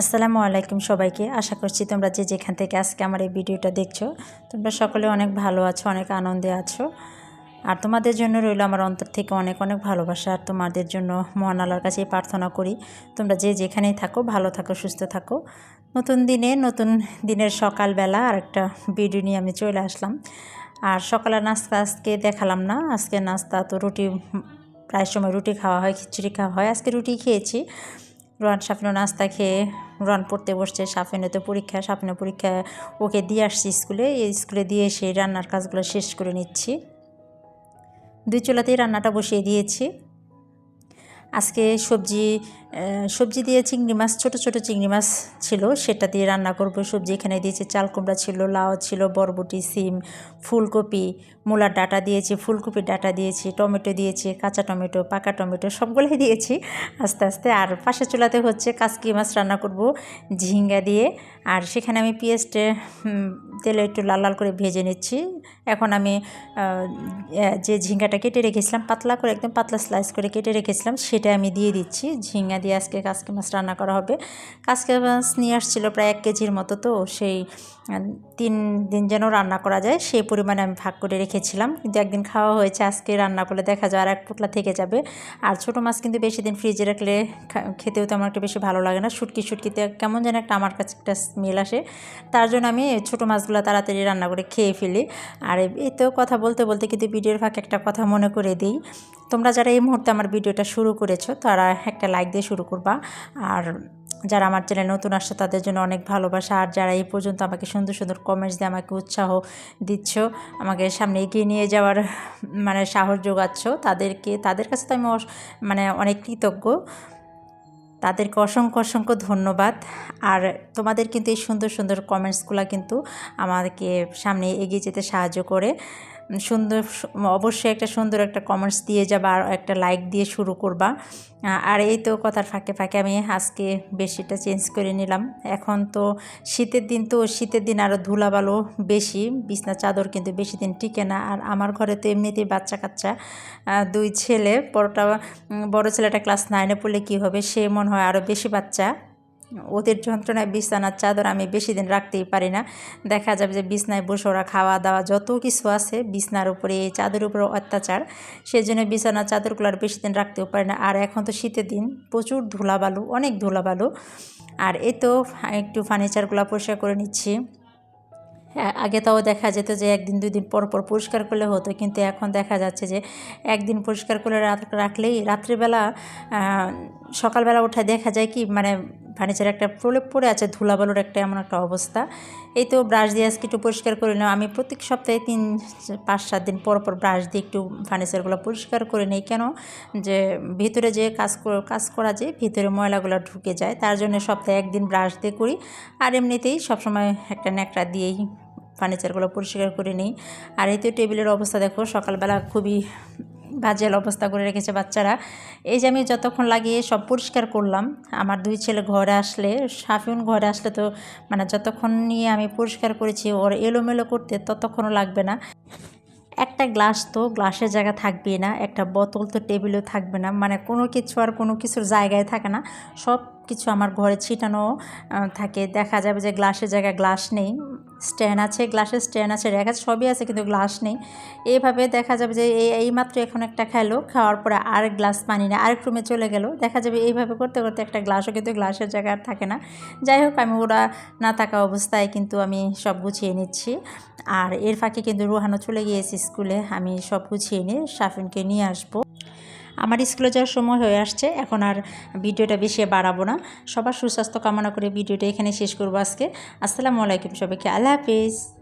আসসালামু আলাইকুম সবাইকে। আশা করছি তোমরা যে যেখান থেকে আজকে আমার এই ভিডিওটা দেখছ, তোমরা সকলে অনেক ভালো আছো, অনেক আনন্দে আছো। আর তোমাদের জন্য রইল আমার অন্তর থেকে অনেক অনেক ভালোবাসা। আর তোমাদের জন্য মহান আল্লাহর কাছে প্রার্থনা করি, তোমরা যে যেখানেই থাকো, ভালো থাকো, সুস্থ থাকো। নতুন দিনে, নতুন দিনের সকালবেলা আর একটা ভিডিও নিয়ে আমি চলে আসলাম। আর সকালের নাস্তা আজকে দেখালাম না। আজকে নাস্তা তো রুটি, প্রায় সময় রুটি খাওয়া হয়, খিচুড়ি খাওয়া হয়। আজকে রুটি খেয়েছি। রোয়ান সাফিনও নাস্তা খেয়ে রান পড়তে বসছে। সাফিনে তো পরীক্ষা, সাফিনে পরীক্ষা ওকে দিয়ে আসছি স্কুলে। এই স্কুলে দিয়ে এসে রান্নার কাজগুলো শেষ করে নিচ্ছি। দুই চুলাতেই রান্নাটা বসিয়ে দিয়েছি। আজকে সবজি সবজি দিয়ে চিংড়ি মাছ, ছোট ছোট চিংড়ি মাছ ছিল, সেটা দিয়ে রান্না করব। সবজি এখানে দিয়েছি, চাল কুমড়া ছিল, লাউ ছিল, বরবটি, সিম, ফুলকপি, মূলার ডাটা দিয়েছি, ফুলকপির ডাটা দিয়েছি, টমেটো দিয়েছি, কাঁচা টমেটো, পাকা টমেটো, সবগুলোই দিয়েছি আস্তে আস্তে। আর পাশে চুলাতে হচ্ছে কাসকি মাছ রান্না করব, ঝিঙ্গা দিয়ে। আর সেখানে আমি পেঁয়াজটে তেলে একটু লাল লাল করে ভেজে নিচ্ছি। এখন আমি যে ঝিঙ্গাটা কেটে রেখেছিলাম, পাতলা করে, একদম পাতলা স্লাইস করে কেটে রেখেছিলাম, সেটা আমি দিয়ে দিচ্ছি। ঝিঙ্গা দিয়ে আজকে কাসকি মাছ রান্না করা হবে। কাসকি মাছ নিয়ে আসছিল প্রায় এক কেজির মতো, তো সেই তিন দিন যেন রান্না করা যায়, সেই পরিমাণে আমি ভাগ করে রেখেছিলাম। কিন্তু একদিন খাওয়া হয়েছে, আজকে রান্না করলে দেখা যায় আর এক পোটলা থেকে যাবে। আর ছোটো মাছ কিন্তু বেশি দিন ফ্রিজে রাখলে খেতেও তেমন একটা বেশি ভালো লাগে না। শুটকি, শুটকিতে কেমন যেন একটা আমার কাছে একটা স্মেল আসে। তার জন্য আমি ছোটো মাছগুলো তাড়াতাড়ি রান্না করে খেয়ে ফেলি। আর এই তো কথা বলতে বলতে কিন্তু ভিডিওর ফাঁকে একটা কথা মনে করে দিই। তোমরা যারা এই মুহূর্তে আমার ভিডিওটা শুরু করেছ, তারা একটা লাইক দিয়ে শুরু করবা। আর যারা আমার চ্যানেল নতুন আসছে, তাদের জন্য অনেক ভালোবাসা। আর যারা এই পর্যন্ত আমাকে সুন্দর সুন্দর কমেন্টস দিয়ে আমাকে উৎসাহ দিচ্ছ, আমাকে সামনে এগিয়ে নিয়ে যাওয়ার মানে সাহস যোগাচ্ছ, তাদেরকে, তাদের কাছে তো আমি মানে অনেক কৃতজ্ঞ। তাদেরকে অসংখ্য অসংখ্য ধন্যবাদ। আর তোমাদের কিন্তু এই সুন্দর সুন্দর কমেন্টসগুলো কিন্তু আমাদেরকে সামনে এগিয়ে যেতে সাহায্য করে। সুন্দর অবশ্যই একটা সুন্দর একটা কমেন্টস দিয়ে যাবা আর একটা লাইক দিয়ে শুরু করবা। আর এই তো কথার ফাঁকে ফাঁকে আমি আজকে বেশিটা চেঞ্জ করে নিলাম। এখন তো শীতের দিন তো শীতের দিন আরও ধুলাবালো বেশি, বিছনা চাদর কিন্তু বেশি দিন টিকে না। আর আমার ঘরে তো এমনিতেই বাচ্চা কাচ্চা দুই ছেলে, বড়টা বড় ছেলেটা ক্লাস নাইনে পড়লে কী হবে? সে মনে হয় আরও বেশি বাচ্চা। ওদের যন্ত্রণায় বিছানার চাদর আমি বেশি দিন রাখতেই পারি না। দেখা যাবে যে বিছনায় বসে ওরা খাওয়া দাওয়া যত কিছু আছে বিছনার উপরে, এই চাদরের উপরে অত্যাচার সেই জন্য বিছানার চাদরগুলো আর বেশি দিন রাখতেও পারি না। আর এখন তো শীতের দিন, প্রচুর ধুলাবালু, অনেক ধুলাবালু। আর এই তো একটু ফার্নিচারগুলো পরিষ্কার করে নিচ্ছি। আগে তাও দেখা যেত যে একদিন, দুই দিন পর পর পরিষ্কার করলে হতো, কিন্তু এখন দেখা যাচ্ছে যে একদিন পরিষ্কার করে রাখলেই রাত্রিবেলা সকালবেলা উঠে দেখা যায় কি মানে ফার্নিচার একটা প্রলেপ পড়ে আছে, ধুলাবালুর একটা এমন একটা অবস্থা। এই তো ব্রাশ দিয়ে আজকে একটু পরিষ্কার করে নিলাম। আমি প্রত্যেক সপ্তাহে তিন, পাঁচ, সাত দিন পর পর ব্রাশ দিয়ে একটু ফার্নিচারগুলো পরিষ্কার করে নিই। কেন? যে ভিতরে যে কাজ কাজ করা যে ভিতরে ময়লাগুলো ঢুকে যায়, তার জন্য সপ্তাহে একদিন ব্রাশ দিয়ে করি। আর এমনিতেই সবসময় একটা ন্যাকড়া দিয়েই ফার্নিচারগুলো পরিষ্কার করে নিই। আর এই তো টেবিলের অবস্থা দেখো, সকালবেলা খুবই বাজেল অবস্থা করে রেখেছে বাচ্চারা। এই যে আমি যতক্ষণ লাগিয়ে সব পরিষ্কার করলাম, আমার দুই ছেলে ঘরে আসলে, সাফিউন ঘরে আসলে তো মানে যতক্ষণ নিয়ে আমি পরিষ্কার করেছি, ওর এলোমেলো করতে ততক্ষণও লাগবে না। একটা গ্লাস তো গ্লাসের জায়গা থাকবে না, একটা বোতল তো টেবিলেও থাকবে না মানে কোনো কিছু আর কোনো কিছুর জায়গায় থাকে না। সব কিছু আমার ঘরে ছিটানো থাকে। দেখা যাবে যে গ্লাসের জায়গায় গ্লাস নেই। স্ট্যান্ড আছে, গ্লাসের স্ট্যান্ড আছে র্যাক আছে, সবই আছে কিন্তু গ্লাস নেই। এইভাবে দেখা যাবে যে এই এইমাত্র এখন একটা খেলো, খাওয়ার পরে আর গ্লাস পানি না আরেক রুমে চলে গেল। দেখা যাবে এইভাবে করতে করতে একটা গ্লাসও কিন্তু গ্লাসের জায়গা আর থাকে না। যাই হোক, আমি ওরা না থাকা অবস্থায় কিন্তু আমি সব গুছিয়ে নিচ্ছি। আর এর ফাঁকে কিন্তু রোহানো চলে গিয়েছে স্কুলে, আমি সব গুছিয়ে নিয়ে সাফিনকে নিয়ে আসব। আমার স্কুলে যাওয়ার সময় হয়ে আসছে, এখন আর ভিডিওটা বেশি বাড়াবো না। সবার সুস্বাস্থ্য কামনা করে ভিডিওটা এখানে শেষ করব আজকে। আসসালামু আলাইকুম সবাইকে, আল্লাহ হাফিজ।